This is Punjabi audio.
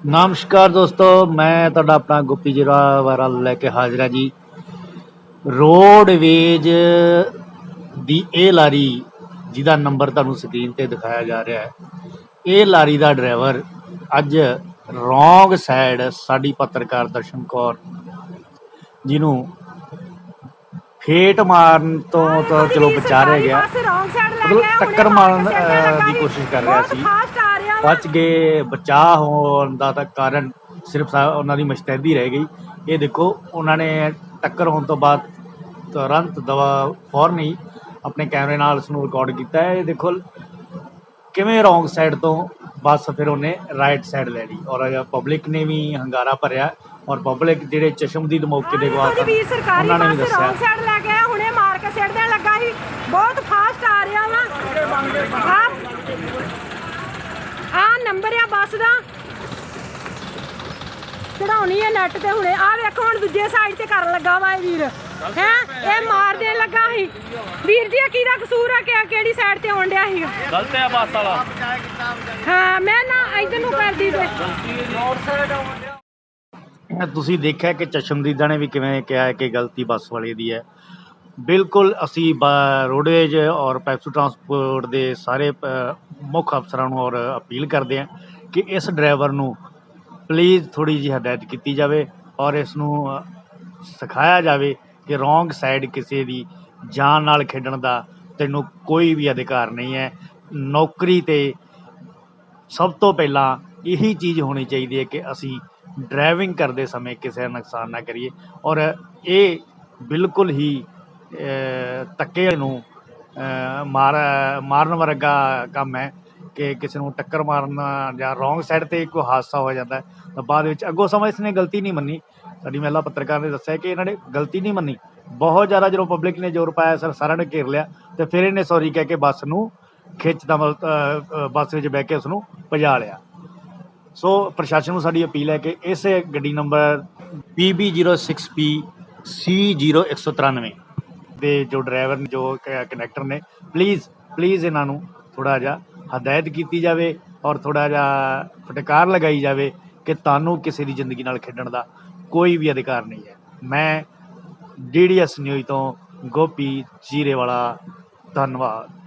ਨਮਸਕਾਰ ਦੋਸਤੋ, ਮੈਂ ਤੁਹਾਡਾ ਆਪਣਾ ਗੁੱਪੀ ਜੀਰਾ ਵਾਰਾ ਲੈ ਕੇ ਹਾਜ਼ਰ ਹਾਂ ਜੀ। ਰੋਡਵੇਜ ਦੀ ਇਹ ਲਾਰੀ, ਜਿਹਦਾ ਨੰਬਰ ਤੁਹਾਨੂੰ ਸਕਰੀਨ ਤੇ ਦਿਖਾਇਆ ਜਾ ਰਿਹਾ ਹੈ, ਇਹ ਲਾਰੀ ਦਾ ਡਰਾਈਵਰ ਅੱਜ ਰੋਂਗ ਸਾਈਡ ਸਾਡੀ ਪੱਤਰਕਾਰ ਦਰਸ਼ਨ ਕੌਰ ਜਿਹਨੂੰ ਫੇਟ ਮਾਰਨ ਤੋਂ ਤਾਂ ਚਲੋ ਬਚਾ ਰਿਹਾ ਗਿਆ। ਮਤਲਬ ਟੱਕਰ ਮਾਰਨ ਦੀ ਕੋਸ਼ਿਸ਼ ਕਰ ਰਿਹਾ ਸੀ। ਬਚ ਗਏ ਬਚਾਅ ਹੋਣ ਦਾ ਤਾਂ ਕਾਰਨ ਸਿਰਫ ਉਹਨਾਂ ਦੀ ਮੁਸ਼ਤੈਦੀ ਰਹਿ ਗਈ। ਇਹ ਦੇਖੋ ਉਹਨਾਂ ਨੇ ਟੱਕਰ ਹੋਣ ਤੋਂ ਬਾਅਦ ਤੁਰੰਤ ਦਵਾ ਫੌਰਨ ਹੀ ਆਪਣੇ ਕੈਮਰੇ ਨਾਲ ਉਸ ਨੂੰ ਰਿਕਾਰਡ ਕੀਤਾ ਹੈ। ਇਹ ਦੇਖੋ ਕਿਵੇਂ ਰੋਂਗ ਸਾਈਡ ਤੋਂ ਬੱਸ ਫਿਰ ਉਹਨੇ ਰਾਈਟ ਸਾਈਡ ਲੈ ਲਈ। ਔਰ ਪਬਲਿਕ ਨੇ ਵੀ ਹੰਗਾਰਾ ਭਰਿਆ। ਔਰ ਪਬਲਿਕ ਜਿਹੜੇ ਚਸ਼ਮਦੀਦ ਮੌਕੇ ਦੇ ਗਵਾਹ ਸਨ ਵੀ ਸਰਕਾਰੀ ਉਹਨਾਂ ਨੇ ਵੀ ਬੱਸ ਦੱਸਿਆ। ਰੌਂਗ ਸਾਈਡ ਲੈ ਗਿਆ ਹੁਣੇ ਮਾਰ ਕੇ ਸਿੱਟ ਦੇਣ ਲੱਗਾ ਸੀ। ਬਹੁਤ ਫਾਸਟ ਆ ਰਿਹਾ ਵਾ। ਆ ਆ ਨੰਬਰ ਆ ਬੱਸ ਦਾ। ਚੜਾਉਣੀ ਹੈ ਨੈਟ ਤੇ ਹੁਣੇ। ਆ ਵੇਖੋ ਹੁਣ ਦੂਜੇ ਸਾਈਡ ਤੇ ਕਰਨ ਲੱਗਾ ਵਾ ਇਹ ਵੀਰ। ਹੈ ਇਹ ਮਾਰ ਦੇਣ ਲੱਗਾ ਸੀ। ਵੀਰ ਜੀ ਇਹ ਕਿਹਦਾ ਕਸੂਰ ਆ ਕਿ ਕਿਹੜੀ ਸਾਈਡ ਤੇ ਆਉਣ ਡਿਆ ਸੀ? ਗਲਤ ਹੈ ਬੱਸ ਵਾਲਾ। ਹਾਂ ਮੈਂ ਨਾ ਇਧਰ ਨੂੰ ਕਰਦੀ ਤੇ ਤੁਸੀਂ ਦੇਖਿਆ ਕਿ ਚਸ਼ਮਦੀਦਾਂ ਨੇ ਵੀ ਕਿਵੇਂ ਕਿਹਾ ਹੈ ਕਿ ਗਲਤੀ ਬੱਸ ਵਾਲੇ ਦੀ ਹੈ। ਬਿਲਕੁਲ ਅਸੀਂ ਬ- ਰੋਡਵੇਜ ਔਰ ਪੈਪਸੂ ਟਰਾਂਸਪੋਰਟ ਦੇ ਸਾਰੇ ਮੁੱਖ ਅਫਸਰਾਂ ਨੂੰ ਔਰ ਅਪੀਲ ਕਰਦੇ ਹਾਂ ਕਿ ਇਸ ਡਰਾਈਵਰ ਨੂੰ ਪਲੀਜ਼ ਥੋੜੀ ਜਿਹੀ ਹਦਾਇਤ ਕੀਤੀ ਜਾਵੇ ਔਰ ਇਸ ਨੂੰ ਸਿਖਾਇਆ ਜਾਵੇ ਕਿ ਰੋਂਗ ਸਾਈਡ ਕਿਸੇ ਦੀ ਜਾਨ ਨਾਲ ਖੇਡਣ ਦਾ ਤੈਨੂੰ ਕੋਈ ਵੀ ਅਧਿਕਾਰ ਨਹੀਂ ਹੈ। ਨੌਕਰੀ ਤੇ ਸਭ ਤੋਂ ਪਹਿਲਾਂ ਇਹੀ ਚੀਜ਼ ਹੋਣੀ ਚਾਹੀਦੀ ਹੈ ਕਿ ਅਸੀਂ ਡਰਾਈਵਿੰਗ ਕਰਦੇ ਸਮੇਂ ਕਿਸੇ ਦਾ ਨੁਕਸਾਨ ਨਾ ਕਰੀਏ। ਔਰ ਇਹ ਬਿਲਕੁਲ ਹੀ ਅ, ਧੱਕੇ ਨੂੰ ਮਾਰ ਮਾਰਨ ਵਰਗਾ ਕੰਮ ਹੈ ਕਿ ਕਿਸੇ ਨੂੰ ਟੱਕਰ ਮਾਰਨਾ ਜਾਂ ਰੋਂਗ ਸਾਈਡ ਤੇ ਕੋਈ ਹਾਦਸਾ ਹੋ ਜਾਂਦਾ ਤਾਂ ਬਾਅਦ ਵਿੱਚ ਅੱਗੋਂ ਸਮਾਂ ਇਸ ਨੇ ਗਲਤੀ ਨਹੀਂ ਮੰਨੀ। ਸਾਡੀ ਮਹਿਲਾ ਪੱਤਰਕਾਰ ਨੇ ਦੱਸਿਆ ਕਿ ਇਹਨਾਂ ਨੇ ਗਲਤੀ ਨਹੀਂ ਮੰਨੀ। ਬਹੁਤ ਜ਼ਿਆਦਾ ਜਦੋਂ ਪਬਲਿਕ ਨੇ ਜ਼ੋਰ ਪਾਇਆ ਸਰ ਸਾਰਿਆਂ ਨੇ ਘੇਰ ਲਿਆ ਤੇ ਫਿਰ ਇਹਨੇ ਸੌਰੀ ਕਹਿ ਕੇ ਬੱਸ ਨੂੰ ਖਿੱਚਦਾ ਮਤਲਬ ਬੱਸ ਵਿੱਚ ਬਹਿ ਕੇ ਉਸ ਨੂੰ ਭਜਾ ਲਿਆ। ਸੋ ਪ੍ਰਸ਼ਾਸਨ ਨੂੰ ਸਾਡੀ ਅਪੀਲ ਹੈ ਕਿ ਇਸ ਗੱਡੀ ਨੰਬਰ PB06P C0193 ਦੇ ਜੋ ਡਰਾਈਵਰ ਨੇ, ਜੋ ਕਨੈਕਟਰ ਨੇ ਪਲੀਜ਼ ਪਲੀਜ਼ ਇਹਨਾਂ ਨੂੰ ਥੋੜਾ ਜਿਹਾ ਹਦਾਇਤ ਕੀਤੀ ਜਾਵੇ ਔਰ ਥੋੜਾ ਜਿਹਾ ਫਟਕਾਰ ਲਗਾਈ ਜਾਵੇ ਕਿ ਤੁਹਾਨੂੰ ਕਿਸੇ ਦੀ ਜ਼ਿੰਦਗੀ ਨਾਲ ਖੇਡਣ ਦਾ ਕੋਈ ਵੀ ਅਧਿਕਾਰ ਨਹੀਂ ਹੈ। ਮੈਂ ਡੀਡੀਐਸ ਨਿਊਜ਼ ਤੋਂ ਗੋਪੀ ਜੀਰੇ ਵਾਲਾ ਧੰਨਵਾਦ।